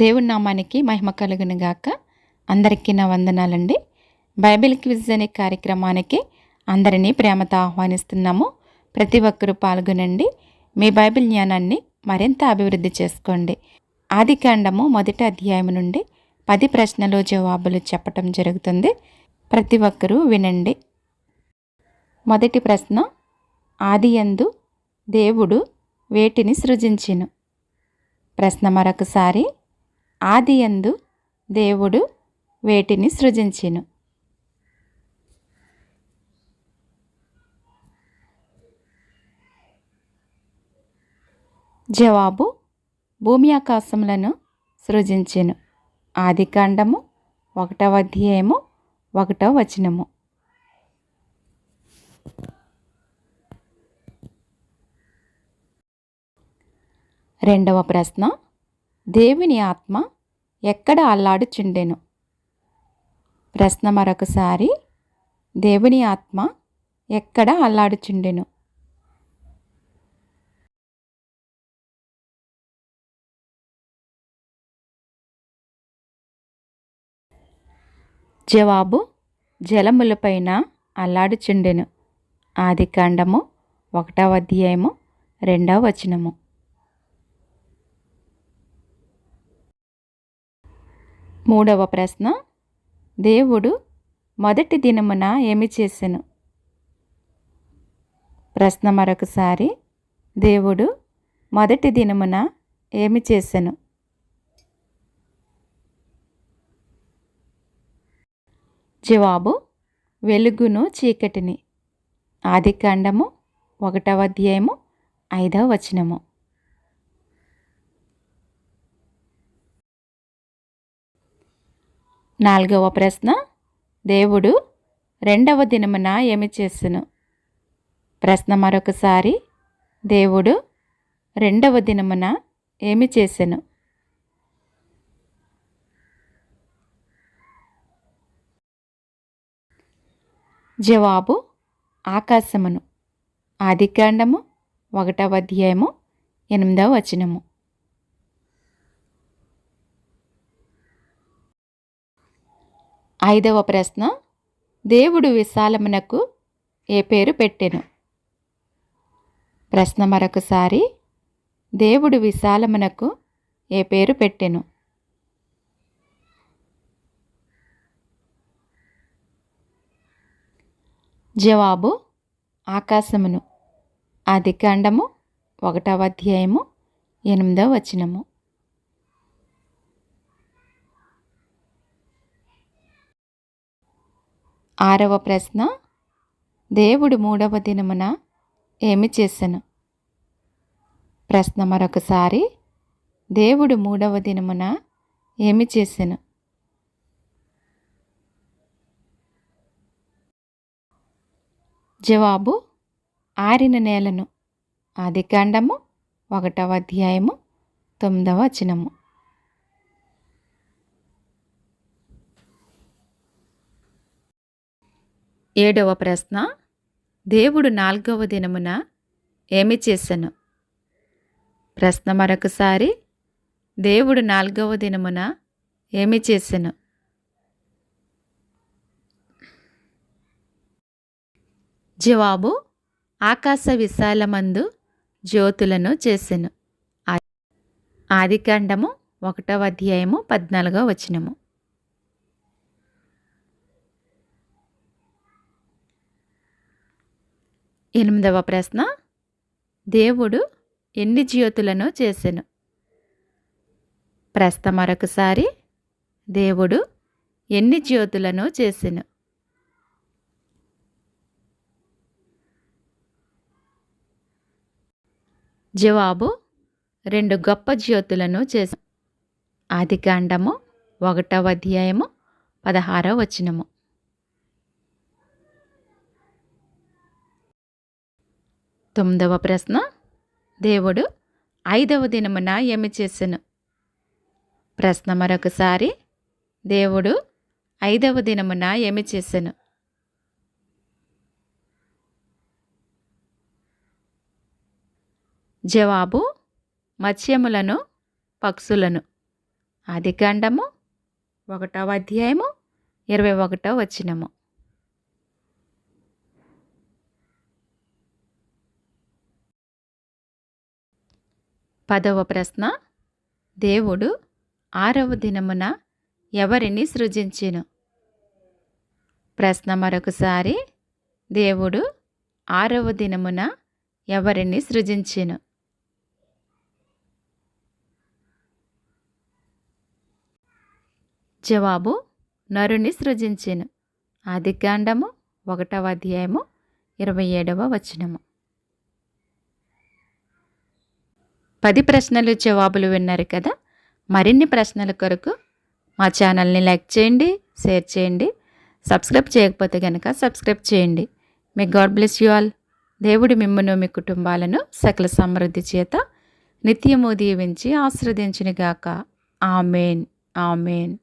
దేవుని నామానికి మహిమ కలుగును గాక. అందరికీ నా వందనాలండి. బైబిల్ క్విజ్ అనే కార్యక్రమానికి అందరినీ ప్రేమతో ఆహ్వానిస్తున్నాము. ప్రతి ఒక్కరూ పాల్గొనండి. మీ బైబిల్ జ్ఞానాన్ని మరింత అభివృద్ధి చేసుకోండి. ఆది కాండము మొదటి అధ్యాయం నుండి పది ప్రశ్నలు జవాబులు చెప్పటం జరుగుతుంది. ప్రతి ఒక్కరూ వినండి. మొదటి ప్రశ్న ఆదియందు దేవుడు వేటిని సృజించిను? ప్రశ్న మరొకసారి ఆదియందు దేవుడు వేటిని సృజించెను. జవాబు భూమి ఆకాశములను సృజించెను. ఆదికాండము ఒకటవ అధ్యాయము ఒకటవ వచనము. రెండవ ప్రశ్న దేవుని ఆత్మ ఎక్కడ అల్లాడుచుండెను? ప్రశ్న మరొకసారి దేవుని ఆత్మ ఎక్కడ అల్లాడుచుండెను? జవాబు జలములపైన అల్లాడుచుండెను. ఆది కాండము ఒకటవ అధ్యాయము రెండవ వచనము. మూడవ ప్రశ్న. దేవుడు మొదటి దినమున ఏమి చేసెను? ప్రశ్న మరొకసారి. దేవుడు మొదటి దినమున ఏమి చేసెను? జవాబు వెలుగును చీకటిని. ఆదికాండము ఒకటవ అధ్యాయము ఐదవ వచనము. నాలుగవ ప్రశ్న. దేవుడు రెండవ దినమున ఏమి చేసెను? ప్రశ్న మరొకసారి. దేవుడు రెండవ దినమున ఏమి చేసెను? జవాబు ఆకాశమును. ఆదికాండము ఒకటవ అధ్యాయము ఎనిమిదవ వచనము. ఐదవ ప్రశ్న దేవుడు విశాలమునకు ఏ పేరు పెట్టెను? ప్రశ్న మరొకసారి దేవుడు విశాలమునకు ఏ పేరు పెట్టెను? జవాబు ఆకాశమును. ఆది కాండము ఒకటవ అధ్యాయము ఎనిమిదవ వచనము. ఆరవ ప్రశ్న దేవుడు మూడవ దినమున ఏమి చేసెను? ప్రశ్న మరొకసారి దేవుడు మూడవ దినమున ఏమి చేసెను? జవాబు ఆరిన నేలను. ఆదికాండము ఒకటవ అధ్యాయము తొమ్మిదవ వచనము. ఏడవ ప్రశ్న. దేవుడు నాలుగవ దినమున ఏమి చేసెను? ప్రశ్న మరొకసారి. దేవుడు నాలుగవ దినమున ఏమి చేసెను? జవాబు ఆకాశ విశాలమందు జ్యోతులను చేసెను. ఆదికాండము ఒకటవ అధ్యాయము పద్నాలుగవ వచనము. ఎనిమిదవ ప్రశ్న. దేవుడు ఎన్ని జ్యోతులను చేసెను? ప్రశ్న మరొకసారి. దేవుడు ఎన్ని జ్యోతులను చేసెను? జవాబు రెండు గొప్ప జ్యోతులను చేసి ఆదికాండము ఒకటవ అధ్యాయము పదహారవ వచనము. తొమ్మిదవ ప్రశ్న. దేవుడు ఐదవ దినమున ఏమి చేసెను? ప్రశ్న మరొకసారి. దేవుడు ఐదవ దినమున ఏమి చేసెను? జవాబు మత్స్యములను పక్షులను. ఆదికాండము ఒకటవ అధ్యాయము ఇరవై ఒకటో వచ్చినము పదవ ప్రశ్న. దేవుడు ఆరవ దినమున ఎవరిని సృజించెను? ప్రశ్న మరొకసారి. దేవుడు ఆరవ దినమున ఎవరిని సృజించెను? జవాబు నరుని సృజించెను. ఆదికాండము ఒకటవ అధ్యాయము ఇరవై ఏడవ వచనము. పది ప్రశ్నలు జవాబులు విన్నారు కదా. మరిన్ని ప్రశ్నల కొరకు మా ఛానల్ని లైక్ చేయండి షేర్ చేయండి. సబ్స్క్రైబ్ చేయకపోతే కనుక సబ్స్క్రైబ్ చేయండి. మీ గాడ్ బ్లెస్ యు ఆల్. దేవుడి మిమ్మను మీ కుటుంబాలను సకల సమృద్ధి చేత నిత్యము దీవించి ఆశ్రదించినగాక ఆమెన్. ఆమెన్.